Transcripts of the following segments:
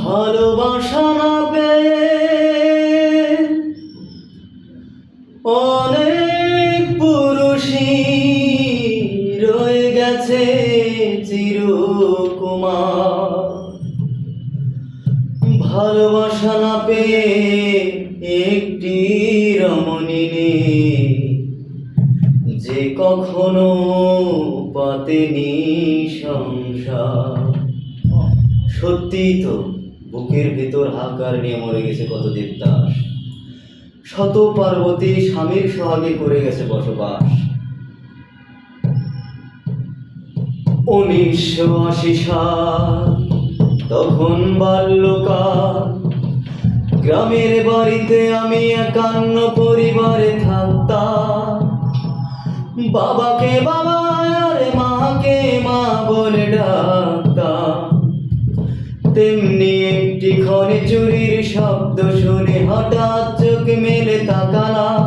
ভালোবাসা না পেয়ে অনেক পুরুষই রয়ে গেছে চিরকুমার। ভালোবাসা না পেয়ে একটি রমণী যে কখনো পাতেনি সংসার সত্যি তো, বুকের ভেতর হাহাকার নিয়ে মরে গেছে কত দেবদাস। শত পার্বতী স্বামীর সোহাগে করে গেছে বসবাস। উনিশশো আশি সাল তখন বাল্যকাল গ্রামের বাড়িতে আমি একান্ন পরিবারে থাকতাম। বাবাকে বাবা আর মাকে মা বলে ডাকতাম। তেমনি একটি ক্ষণে চুরির শব্দ শুনে হঠাৎ চোখ মেলে তাকালাম।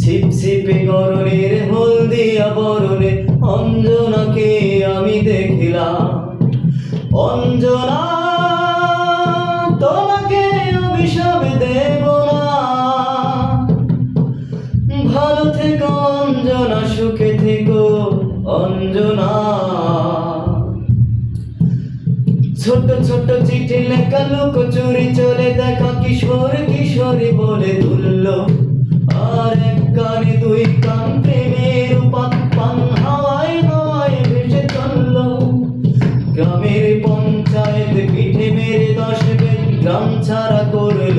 ছিপছিপে গরনের হলদিয়া বরণে অঞ্জনাকে আমি দেখিলাম। অঞ্জনা অঞ্জনা সুখে থেকো, অঞ্জনা। ছোট ছোট চিঠি লেখা লোক চুরি চলে, দেখা কিশোর কিশোরী বলে তুলল আর এক কানে দুই কান প্রেমের পান হাওয়ায় হাওয়ায় ভেসে চলল। গ্রামের পঞ্চায়েত পিঠে মেরে দশ গ্রাম ছাড়া করল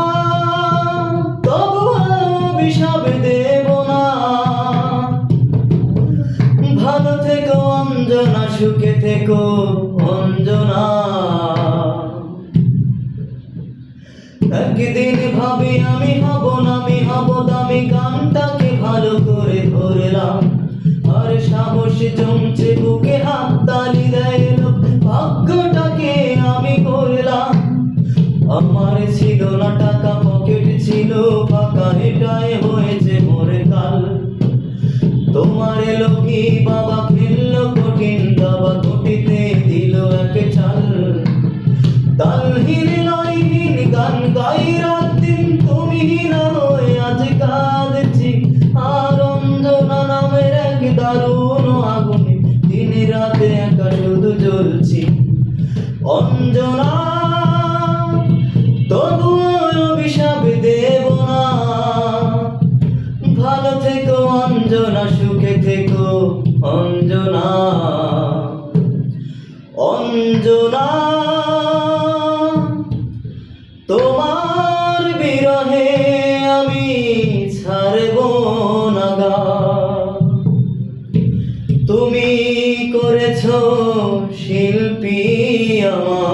অঞ্জনা সুখে থেকো, অঞ্জনা। একদিন ভাবি আমি হব না, আমি হব দামি গানটাকে ভালো করে ধরলাম। আর সাহস জমছে বুকে হাত তালি দেয় ভাগ্যটাকে আমি করলাম। আমার অঞ্জনা তোমার বিরহে আমি ছাড়ব না তুমি করেছ শিল্পী আমার।